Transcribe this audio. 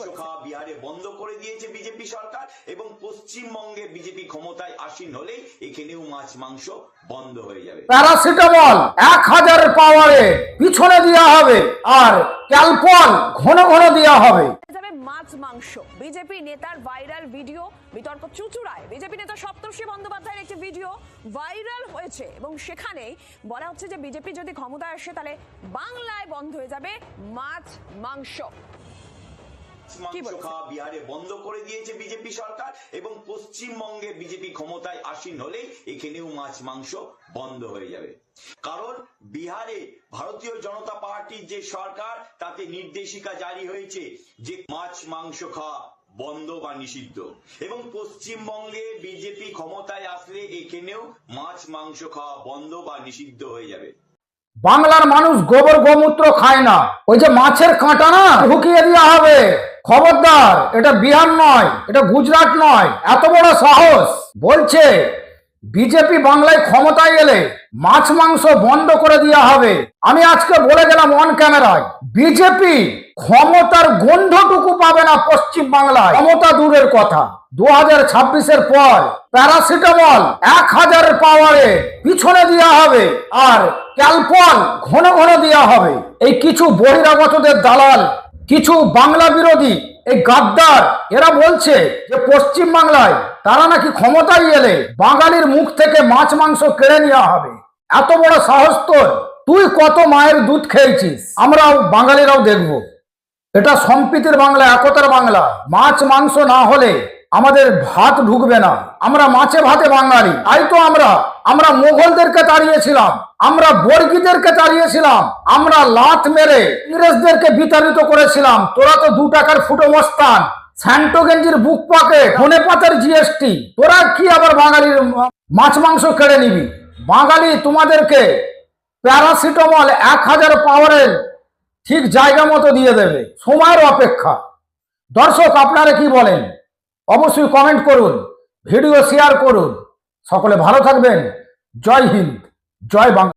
বলছেন? বিহারে বন্ধ করে দিয়েছে বিজেপি সরকার এবং পশ্চিমবঙ্গে বিজেপি ক্ষমতায় আসীন হলেই এখানেও মাছ মাংস বন্ধ হয়ে যাবে। প্যারাসিটামল এক হাজারের পাওয়ারে পিছনে দেওয়া হবে আর ক্যালপল ঘন ঘন দেওয়া হবে। মাছ মাংস। বিজেপি নেতার ভাইরাল ভিডিও বিতর্ক চুচুড়ায়। বিজেপি নেতা সপ্তর্ষি বন্দ্যোপাধ্যায়ের একটি ভিডিও ভাইরাল হয়েছে এবং সেখানে বলা হচ্ছে যে বিজেপি যদি ক্ষমতায় আসে তাহলে বাংলায় বন্ধ হয়ে যাবে মাছ মাংস। মাংস খাওয়া বিহারে বন্ধ করে দিয়েছে বিজেপি সরকার এবং পশ্চিমবঙ্গে বিজেপি ক্ষমতায় আসীন হলেই এখানেও মাছ মাংস বন্ধ হয়ে যাবে। কারণ বিহারে ভারতীয় জনতা পার্টির যে সরকার তাতে নির্দেশিকা জারি হয়েছে যে মাছ মাংস খাওয়া বন্ধ বা নিষিদ্ধ। এবং পশ্চিমবঙ্গে বিজেপি ক্ষমতায় আসলে এখানেও মাছ মাংস খাওয়া বন্ধ বা নিষিদ্ধ হয়ে যাবে। বাংলার মানুষ গোবর গোমূত্র খায় না। ওই যে মাছের কাঁটা না ঢুকিয়ে দেওয়া হবে। খবরদার, এটা বিহার নয়, এটা গুজরাট নয়, এত বড় সাহস। বলছে বিজেপি বাংলায় ক্ষমতায় এলে মাছ মাংস বন্ধ করে দেওয়া হবে। আমি আজকে বলে গেলাম অন ক্যামেরায় বিজেপি ক্ষমতার গন্ধটুকু পাবে না পশ্চিম বাংলায়। ক্ষমতা দূরের কথা। দু হাজার ছাব্বিশের পর প্যারাসিটামল এক হাজারের পাওয়ারে পিছনে দেওয়া হবে আর ক্যালপল ঘন ঘন দেওয়া হবে। এই কিছু বহিরাগতদের দালাল কিছু বাংলা বিরোধী, এই গাদ্দার, এরা বলছে যে পশ্চিম বাংলায় তারা নাকি ক্ষমতায় এলে বাঙালির মুখ থেকে মাছ মাংস কেড়ে নেওয়া হবে। এত বড় সাহস তোর। তুই কত মায়ের দুধ খেয়েছিস? আমরাও, বাঙালিরাও দেখব। এটা সম্প্রীতির বাংলা, একতার বাংলা। মাছ মাংস না হলে আমাদের ভাত ঢুকবে না। আমরা মাছে ভাতে বাঙালি। তাই তো আমরা আমরা মোগলদেরকে তাড়িয়েছিলাম, আমরা বর্গীদেরকে তাড়িয়েছিলাম, আমরা লাত মেরে ইংরেজদেরকে বিতাড়িত করেছিলাম। তোরা তো দু টাকার ফুটো মস্তান, স্যান্টো গেঞ্জির বুক পকেট, ধনে পাতার জিএসটি তোরা কি আবার বাঙালির মাছ মাংস কেড়ে নিবি? বাঙালি তোমাদেরকে প্যারাসিটামল এক হাজার পাওয়ারের ঠিক জায়গা মতো দিয়ে দেবে। সময়ের অপেক্ষা। দর্শক, আপনারা কি বলেন? অবশ্যই কমেন্ট করুন ভিডিও শেয়ার করুন। সকলে ভালো থাকবেন। জয় হিন্দ জয় বাংলা।